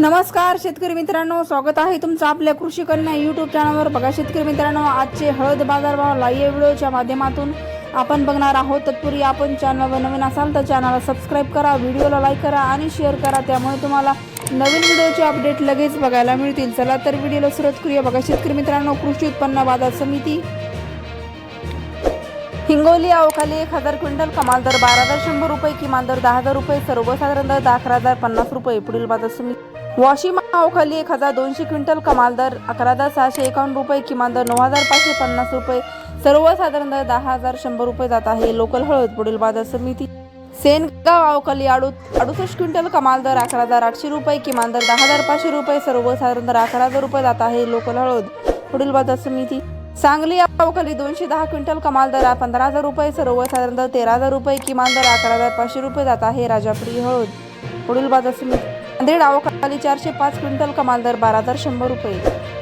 नमस्कार शेतकरी मित्रांनो. स्वागत आहे तुमचं आपल्या कृषी कन्या यूट्यूब चॅनलवर बघा शेतकरी मित्रांनो आजचे हळद बाजारभाव लाईव्ह व्हिडिओच्या माध्यमातून आपण बघणार आहोत. तत्पूर्वी आपण चॅनलवर नवीन असाल तर चॅनलला सबस्क्राईब करा व्हिडिओला लाईक करा आणि शेअर करा. त्यामुळे तुम्हाला नवीन व्हिडिओचे अपडेट लगेच बघायला मिळतील. चला तर व्हिडिओला सुरुवात करूया. बघा शेतकरी मित्रांनो कृषी उत्पन्न बाजार समिती हिंगोली अवखाली एक हजार क्विंटल कमाल दर बारा हजार शंभर रुपये किमान दर दहा हजार रुपये सर्वसाधारण दर दहा अकरा हजार पन्नास रुपये. पुढील बाजार समिती वाशिम अवखाली एक हजार दोनशे क्विंटल कमाल दर अकरा हजार सहाशे एकावन्न रुपये किमान दर नऊ हजार पाचशे पन्नास रुपये. सर्वसाधारण दर दहा हजार शंभर रुपये जात आहे. लोकल हळद पुढील बाजार समिती. सेनगाव अवकाली अडू अडुसष्ट क्विंटल कमाल दर अकरा हजार आठशे रुपये किमान दर दहा हजार पाचशे रुपये. सर्वसाधारण दर अकरा हजार रुपये जात आहे. लोकल हळद पुढील बाजार समिती. सांगली अवकाली दोनशे दहा क्विंटल कमाल दर पंधरा हजार रुपये. सर्वसाधारण दर तेरा हजार रुपये किमान दर अकरा हजार पाचशे रुपये जात आहे. राजापुरी हळद पुढील बाजार समिती. नांदेड अवकाली चारशे पाच क्विंटल कमाल दर बारा हजार शंभर रुपये.